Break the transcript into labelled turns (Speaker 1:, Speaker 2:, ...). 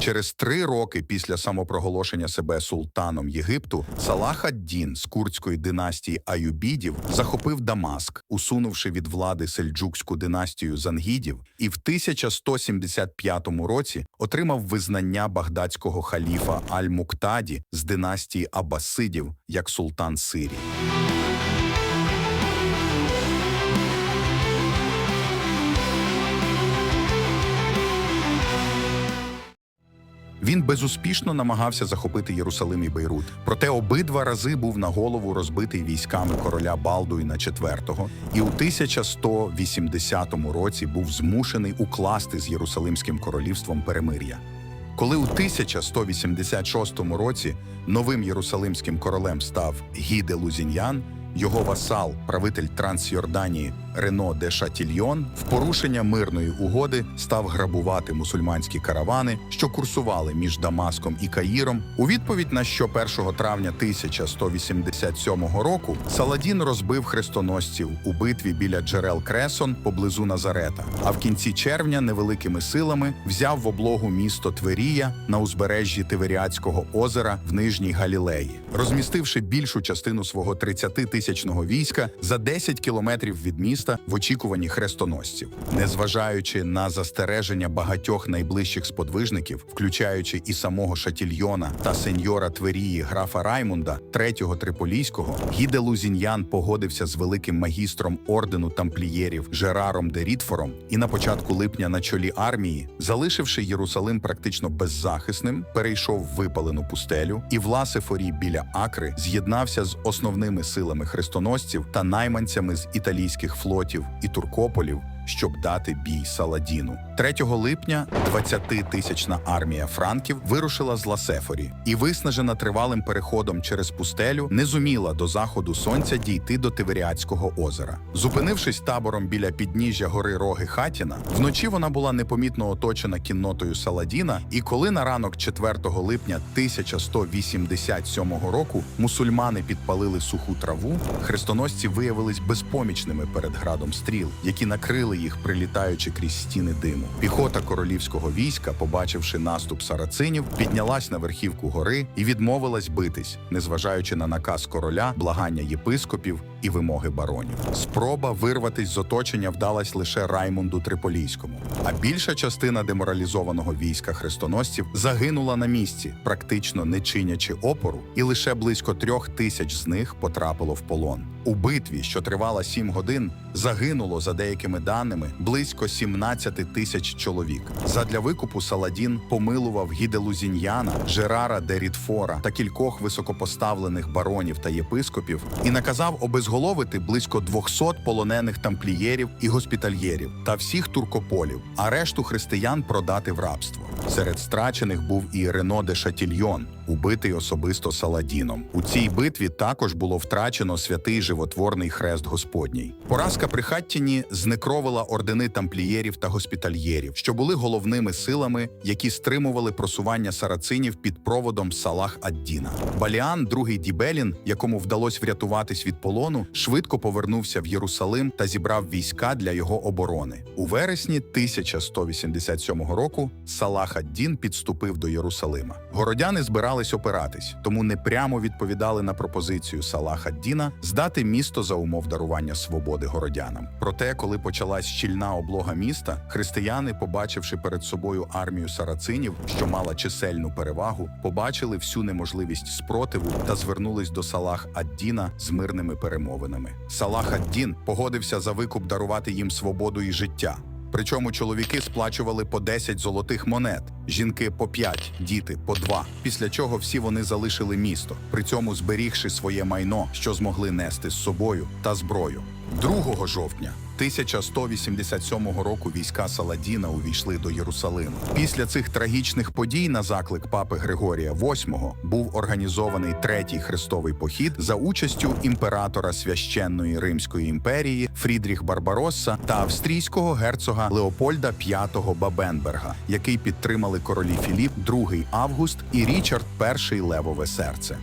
Speaker 1: Через три роки після самопроголошення себе султаном Єгипту Салах ад-Дін з курдської династії Аюбідів захопив Дамаск, усунувши від влади сельджукську династію Зангідів, і в 1175 році отримав визнання багдадського халіфа Аль-Муктаді з династії Аббасидів як султан Сирії. Він безуспішно намагався захопити Єрусалим і Бейрут. Проте обидва рази був на голову розбитий військами короля Балдуїна IV і у 1180 році був змушений укласти з Єрусалимським королівством перемир'я. Коли у 1186 році новим єрусалимським королем став Гіде Лузіньян, його васал, правитель Трансйорданії Рено де Шатільйон, в порушення мирної угоди став грабувати мусульманські каравани, що курсували між Дамаском і Каїром. У відповідь на що 1 травня 1187 року Саладін розбив хрестоносців у битві біля джерел Кресон поблизу Назарета. А в кінці червня невеликими силами взяв в облогу місто Тверія на узбережжі Тиверіадського озера в Нижній Галілеї, розмістивши більшу частину свого 30-тисячного війська за 10 кілометрів від міста в очікуванні хрестоносців, незважаючи на застереження багатьох найближчих сподвижників, включаючи і самого Шатільйона та сеньора Тверії графа Раймунда, третього триполійського, Гіде Лузіньян погодився з великим магістром ордену тамплієрів Жераром де Рітфором і на початку липня на чолі армії, залишивши Єрусалим практично беззахисним, перейшов випалену пустелю і в Ласифорі біля Акри з'єднався з основними силами хрестоносців та найманцями з італійських флотів і туркополів, щоб дати бій Саладіну. 3 липня 20-тисячна армія франків вирушила з Ласефорі і, виснажена тривалим переходом через пустелю, не зуміла до заходу сонця дійти до Тиверіадського озера. Зупинившись табором біля підніжжя гори Роги Хатіна, вночі вона була непомітно оточена кіннотою Саладіна. І коли на ранок 4 липня 1187 року мусульмани підпалили суху траву, хрестоносці виявились безпомічними перед градом стріл, які накрили їх, прилітаючи крізь стіни диму. Піхота королівського війська, побачивши наступ сарацинів, піднялась на верхівку гори і відмовилась битись, незважаючи на наказ короля, благання єпископів і вимоги баронів. Спроба вирватись з оточення вдалась лише Раймунду Триполійському. А більша частина деморалізованого війська хрестоносців загинула на місці, практично не чинячи опору, і лише близько трьох тисяч з них потрапило в полон. У битві, що тривала сім годин, загинуло за деякими даними близько 17 тисяч чоловік. Задля викупу Саладін помилував Гіделузіньяна, Жерара де Рідфора та кількох високопоставлених баронів та єпископів і наказав обезголовити близько 200 полонених тамплієрів і госпітальєрів та всіх туркополів, а решту християн продати в рабство. Серед страчених був і Рено де Шатільйон, убитий особисто Саладіном. У цій битві також було втрачено святий животворний хрест Господній. Поразка при Хаттіні знекровила ордени тамплієрів та госпітальєрів, що були головними силами, які стримували просування сарацинів під проводом Салах ад-Діна. Баліан, другий Дібелін, якому вдалося врятуватись від полону, швидко повернувся в Єрусалим та зібрав війська для його оборони. У вересні 1187 року Салах ад-Дін підступив до Єрусалима. Городяни збирались опиратись, тому не прямо відповідали на пропозицію Салах ад-Діна здати місто за умов дарування свободи городянам. Проте, коли почалась щільна облога міста, християни, побачивши перед собою армію сарацинів, що мала чисельну перевагу, побачили всю неможливість спротиву та звернулись до Салах ад-Діна з мирними перемовинами. Салах ад-Дін погодився за викуп дарувати їм свободу і життя. Причому чоловіки сплачували по 10 золотих монет, жінки по 5, діти по 2. Після чого всі вони залишили місто, при цьому зберігши своє майно, що змогли нести з собою, та зброю. 2 жовтня 1187 року війська Саладіна увійшли до Єрусалиму. Після цих трагічних подій на заклик папи Григорія VIII був організований третій хрестовий похід за участю імператора священної Римської імперії Фрідріх Барбаросса та австрійського герцога Леопольда V Бабенберга, який підтримали королі Філіп II Август і Річард І Левове серце.